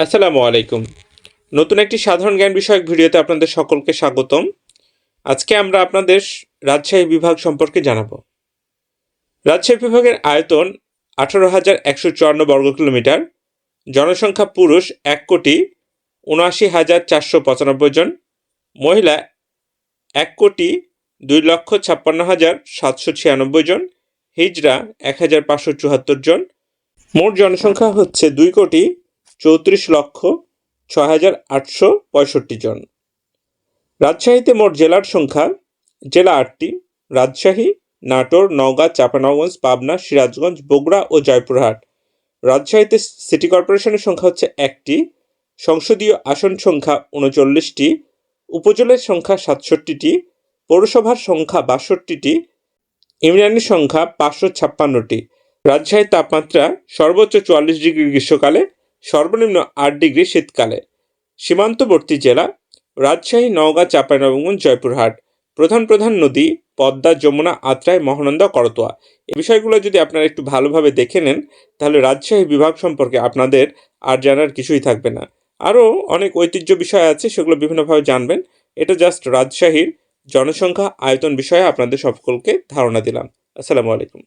আসসালামু আলাইকুম। নতুন একটি সাধারণ জ্ঞান বিষয়ক ভিডিওতে আপনাদের সকলকে স্বাগতম। আজকে আমরা আপনাদের রাজশাহী বিভাগ সম্পর্কে জানাব। রাজশাহী বিভাগের আয়তন আঠারো হাজার একশো চুয়ান্ন বর্গ কিলোমিটার। জনসংখ্যা পুরুষ এক কোটি উনআশি হাজার চারশো পঁচানব্বই জন। মহিলা এক কোটি দুই লক্ষ ছাপ্পান্ন হাজার সাতশো ছিয়ানব্বই জন। হিজড়া এক হাজার পাঁচশো চুয়াত্তর জন। মোট জনসংখ্যা হচ্ছে দুই কোটি চৌত্রিশ লক্ষ ছ হাজার আটশো পঁয়ষট্টি জন। রাজশাহীতে মোট জেলার সংখ্যা, জেলা আটটি, রাজশাহী, নাটোর, নওগাঁ, চাঁপানগঞ্জ, পাবনা, সিরাজগঞ্জ, বগুড়া ও জয়পুরহাট। রাজশাহীতে সিটি কর্পোরেশনের সংখ্যা হচ্ছে একটি, সংসদীয় আসন সংখ্যা উনচল্লিশটি, উপজেলার সংখ্যা সাতষট্টিটি, পৌরসভার সংখ্যা বাষট্টিটি, ইউনিয়নের সংখ্যা পাঁচশো ছাপ্পান্নটি। রাজশাহীর তাপমাত্রা সর্বোচ্চ চুয়াল্লিশ ডিগ্রি গ্রীষ্মকালে সর্বনিম্ন আট ডিগ্রি শীতকালে। সীমান্তবর্তী জেলা রাজশাহী, নওগাঁ, চাঁপাইনবাবগঞ্জ, জয়পুরহাট। প্রধান প্রধান নদী, পদ্মা, যমুনা, আত্রাই, মহানন্দা, করতোয়া। এই বিষয়গুলো যদি আপনারা একটু ভালোভাবে দেখে নেন, তাহলে রাজশাহী বিভাগ সম্পর্কে আপনাদের আর জানার কিছুই থাকবে না। আরও অনেক ঐতিহ্য বিষয় আছে, সেগুলো বিভিন্নভাবে জানবেন। এটা জাস্ট রাজশাহীর জনসংখ্যা আয়তন বিষয়ে আপনাদের সকলকে ধারণা দিলাম। আসসালামু আলাইকুম।